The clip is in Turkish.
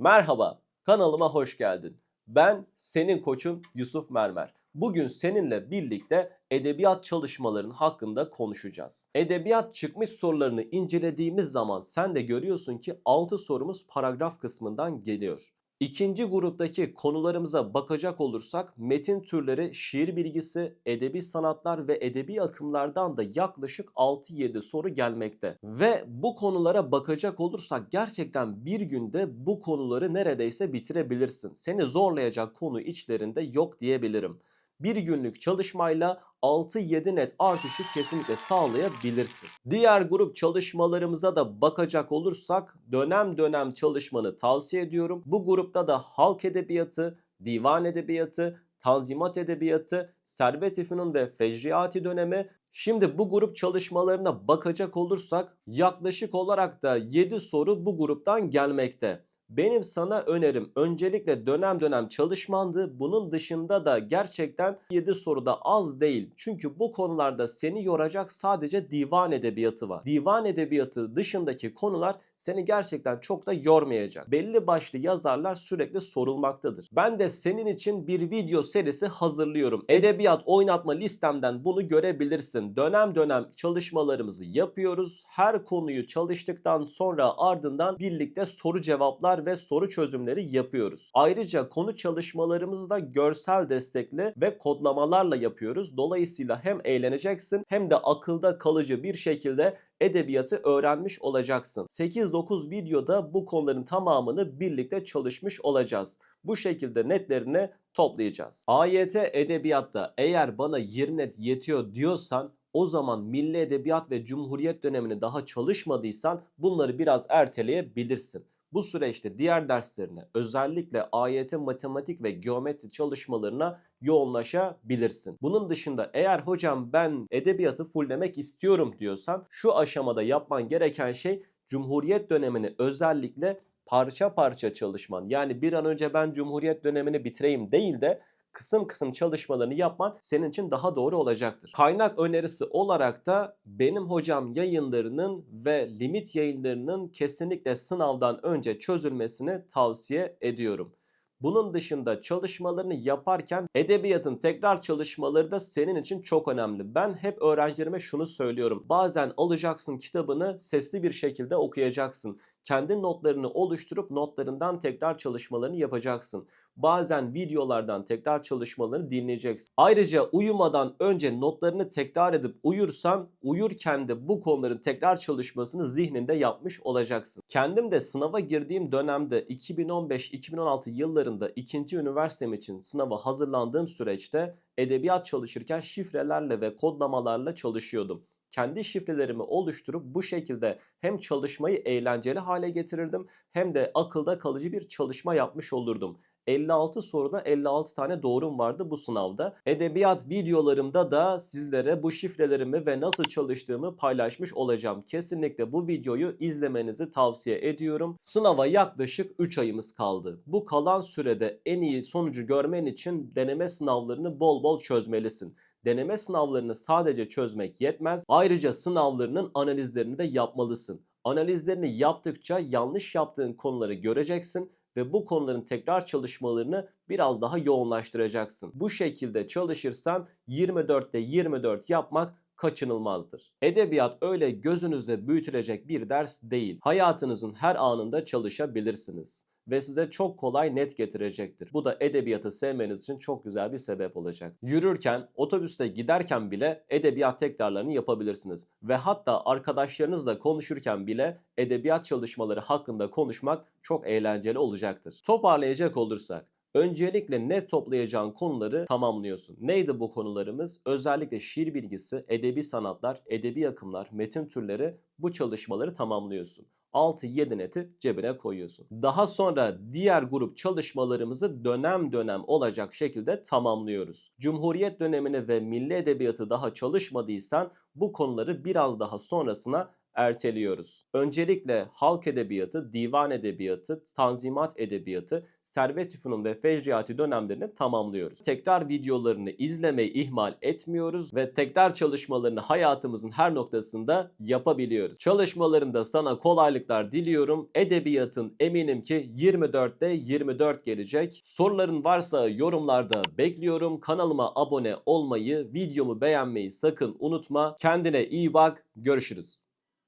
Merhaba, kanalıma hoş geldin. Ben senin koçun Yusuf Mermer. Bugün seninle birlikte edebiyat çalışmalarının hakkında konuşacağız. Edebiyat çıkmış sorularını incelediğimiz zaman sen de görüyorsun ki 6 sorumuz paragraf kısmından geliyor. İkinci gruptaki konularımıza bakacak olursak metin türleri şiir bilgisi, edebi sanatlar ve edebi akımlardan da yaklaşık 6-7 soru gelmekte. Ve bu konulara bakacak olursak gerçekten bir günde bu konuları neredeyse bitirebilirsin. Seni zorlayacak konu içlerinde yok diyebilirim. Bir günlük çalışmayla 6-7 net artışı kesinlikle sağlayabilirsin. Diğer grup çalışmalarımıza da bakacak olursak dönem dönem çalışmanı tavsiye ediyorum. Bu grupta da halk edebiyatı, divan edebiyatı, tanzimat edebiyatı, servet-i fünun ve fecriati dönemi Şimdi bu grup çalışmalarına bakacak olursak yaklaşık olarak da 7 soru bu gruptan gelmekte. Benim sana önerim öncelikle dönem dönem çalışmandı. Bunun dışında da gerçekten 7 soruda az değil. Çünkü bu konularda seni yoracak sadece divan edebiyatı var. Divan edebiyatı dışındaki konular seni gerçekten çok da yormayacak. Belli başlı yazarlar sürekli sorulmaktadır. Ben de senin için bir video serisi hazırlıyorum. Edebiyat oynatma listemden bunu görebilirsin. Dönem dönem çalışmalarımızı yapıyoruz. Her konuyu çalıştıktan sonra ardından birlikte soru cevaplar ve soru çözümleri yapıyoruz. Ayrıca konu çalışmalarımızı da görsel destekli ve kodlamalarla yapıyoruz. Dolayısıyla hem eğleneceksin hem de akılda kalıcı bir şekilde edebiyatı öğrenmiş olacaksın. 8-9 videoda bu konuların tamamını birlikte çalışmış olacağız. Bu şekilde netlerini toplayacağız. AYT edebiyatta eğer bana 20 net yetiyor diyorsan o zaman milli edebiyat ve cumhuriyet dönemini daha çalışmadıysan bunları biraz erteleyebilirsin. Bu süreçte diğer derslerine özellikle AYT matematik ve geometri çalışmalarına yoğunlaşabilirsin. Bunun dışında eğer hocam ben edebiyatı fulllemek istiyorum diyorsan şu aşamada yapman gereken şey Cumhuriyet dönemini özellikle parça parça çalışman. Yani bir an önce ben Cumhuriyet dönemini bitireyim değil de kısım kısım çalışmalarını yapman senin için daha doğru olacaktır. Kaynak önerisi olarak da benim hocam yayınlarının ve limit yayınlarının kesinlikle sınavdan önce çözülmesini tavsiye ediyorum. Bunun dışında çalışmalarını yaparken edebiyatın tekrar çalışmaları da senin için çok önemli. Ben hep öğrencilerime şunu söylüyorum. Bazen alacaksın kitabını sesli bir şekilde okuyacaksın. Kendi notlarını oluşturup notlarından tekrar çalışmalarını yapacaksın. Bazen videolardan tekrar çalışmalarını dinleyeceksin. Ayrıca uyumadan önce notlarını tekrar edip uyursan uyurken de bu konuların tekrar çalışmasını zihninde yapmış olacaksın. Kendim de sınava girdiğim dönemde 2015-2016 yıllarında ikinci üniversitem için sınava hazırlandığım süreçte edebiyat çalışırken şifrelerle ve kodlamalarla çalışıyordum kendi şifrelerimi oluşturup bu şekilde hem çalışmayı eğlenceli hale getirirdim hem de akılda kalıcı bir çalışma yapmış olurdum. 56 soruda 56 tane doğrum vardı bu sınavda. Edebiyat videolarımda da sizlere bu şifrelerimi ve nasıl çalıştığımı paylaşmış olacağım. Kesinlikle bu videoyu izlemenizi tavsiye ediyorum. Sınava yaklaşık 3 ayımız kaldı. Bu kalan sürede en iyi sonucu görmen için deneme sınavlarını bol bol çözmelisin deneme sınavlarını sadece çözmek yetmez. Ayrıca sınavlarının analizlerini de yapmalısın. Analizlerini yaptıkça yanlış yaptığın konuları göreceksin ve bu konuların tekrar çalışmalarını biraz daha yoğunlaştıracaksın. Bu şekilde çalışırsan 24'te 24 yapmak kaçınılmazdır. Edebiyat öyle gözünüzde büyütülecek bir ders değil. Hayatınızın her anında çalışabilirsiniz ve size çok kolay net getirecektir. Bu da edebiyatı sevmeniz için çok güzel bir sebep olacak. Yürürken, otobüste giderken bile edebiyat tekrarlarını yapabilirsiniz. Ve hatta arkadaşlarınızla konuşurken bile edebiyat çalışmaları hakkında konuşmak çok eğlenceli olacaktır. Toparlayacak olursak, Öncelikle net toplayacağın konuları tamamlıyorsun. Neydi bu konularımız? Özellikle şiir bilgisi, edebi sanatlar, edebi akımlar, metin türleri bu çalışmaları tamamlıyorsun. 6-7 neti cebine koyuyorsun. Daha sonra diğer grup çalışmalarımızı dönem dönem olacak şekilde tamamlıyoruz. Cumhuriyet dönemini ve milli edebiyatı daha çalışmadıysan bu konuları biraz daha sonrasına erteliyoruz. Öncelikle halk edebiyatı, divan edebiyatı, tanzimat edebiyatı, Servet Fünun ve Fecriati dönemlerini tamamlıyoruz. Tekrar videolarını izlemeyi ihmal etmiyoruz ve tekrar çalışmalarını hayatımızın her noktasında yapabiliyoruz. Çalışmalarında sana kolaylıklar diliyorum. Edebiyatın eminim ki 24'te 24 gelecek. Soruların varsa yorumlarda bekliyorum. Kanalıma abone olmayı, videomu beğenmeyi sakın unutma. Kendine iyi bak. Görüşürüz.